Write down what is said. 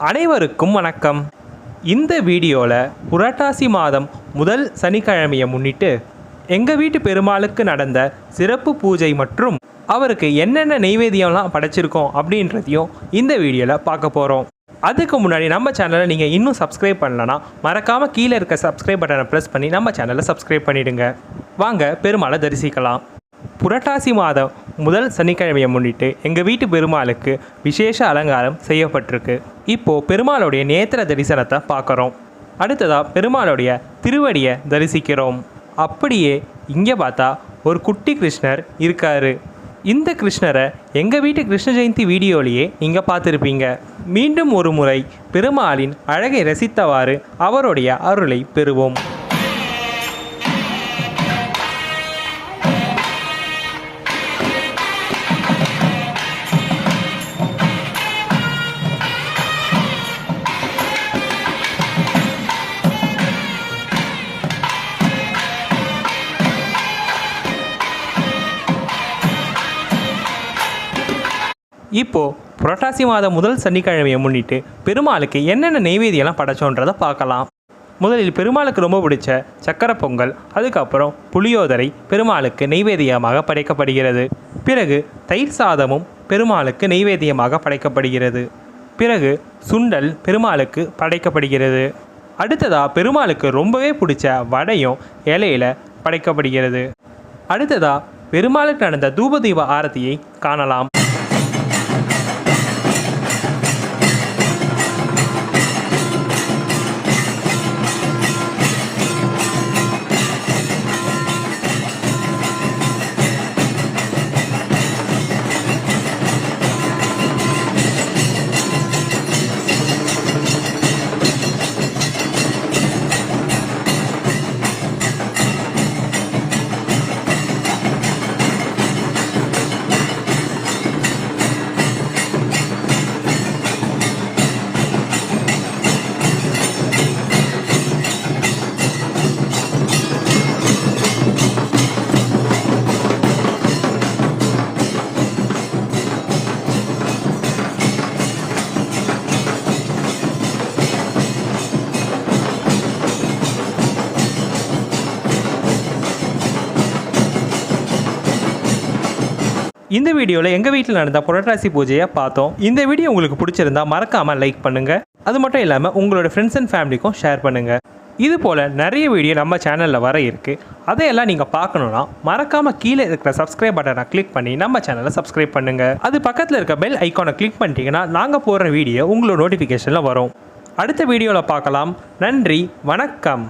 அனைவருக்கும் வணக்கம். இந்த வீடியோவில் புரட்டாசி மாதம் முதல் சனிக்கிழமையை முன்னிட்டு எங்கள் வீட்டு பெருமாளுக்கு நடந்த சிறப்பு பூஜை மற்றும் அவருக்கு என்னென்ன நெய்வேத்தியம்லாம் படைச்சிருக்கோம் அப்படின்றதையும் இந்த வீடியோவில் பார்க்க போகிறோம் அதுக்கு முன்னாடி நம்ம சேனலை நீங்கள் இன்னும் சப்ஸ்கிரைப் பண்ணலன்னா மறக்காமல் கீழே இருக்க சப்ஸ்கிரைப் பட்டனை ப்ரெஸ் பண்ணி நம்ம சேனலை சப்ஸ்கிரைப் பண்ணிடுங்க. வாங்க பெருமாளை தரிசிக்கலாம். புரட்டாசி மாதம் முதல் சனிக்கிழமையை முன்னிட்டு எங்கள் வீட்டு பெருமாளுக்கு விசேஷ அலங்காரம் செய்யப்பட்டிருக்கு. இப்போது பெருமாளுடைய நேத்திர தரிசனத்தை பார்க்குறோம். அடுத்ததாக பெருமாளுடைய திருவடியை தரிசிக்கிறோம். அப்படியே இங்கே பார்த்தா ஒரு குட்டி கிருஷ்ணர் இருக்காரு. இந்த கிருஷ்ணரை எங்கள் வீட்டு கிருஷ்ண ஜெயந்தி வீடியோலேயே நீங்கள் பார்த்துருப்பீங்க. மீண்டும் ஒரு முறை பெருமாளின் அழகை ரசித்தவாறு அவருடைய அருளை பெறுவோம். இப்போது புரட்டாசி மாதம் முதல் சனிக்கிழமையை முன்னிட்டு பெருமாளுக்கு என்னென்ன நெய்வேதியெல்லாம் படைச்சோன்றதை பார்க்கலாம். முதலில் பெருமாளுக்கு ரொம்ப பிடிச்ச சக்கரை பொங்கல் அதுக்கப்புறம் புளியோதரை பெருமாளுக்கு நெய்வேதியமாக படைக்கப்படுகிறது. பிறகு தயிர் சாதமும் பெருமாளுக்கு நெய்வேதியமாக படைக்கப்படுகிறது. பிறகு சுண்டல் பெருமாளுக்கு படைக்கப்படுகிறது. அடுத்ததாக பெருமாளுக்கு ரொம்பவே பிடிச்ச வடையும் இலையில படைக்கப்படுகிறது. அடுத்ததாக பெருமாளுக்கு நடந்த தூபதீப ஆரத்தியை காணலாம். இந்த வீடியோவில் எங்கள் வீட்டில் நடந்த புரட்டாசி பூஜையை பார்த்தோம். இந்த வீடியோ உங்களுக்கு பிடிச்சிருந்தா மறக்காமல் லைக் பண்ணுங்கள் அது மட்டும் இல்லாமல் உங்களோட ஃப்ரெண்ட்ஸ் அண்ட் ஃபேமிலிக்கும் ஷேர் பண்ணுங்கள் இது போல் நிறைய வீடியோ நம்ம சேனலில் வர இருக்குது அதையெல்லாம் நீங்கள் பார்க்கணுன்னா மறக்காமல் கீழே இருக்கிற சப்ஸ்கிரைப் பட்டனை கிளிக் பண்ணி நம்ம சேனலை சப்ஸ்கிரைப் பண்ணுங்கள் அது பக்கத்தில் இருக்க பெல் ஐக்கானை கிளிக் பண்ணிட்டீங்கன்னா நாங்கள் போடுற வீடியோ உங்களோட நோட்டிஃபிகேஷனில் வரும். அடுத்த வீடியோவில் பார்க்கலாம். நன்றி வணக்கம்.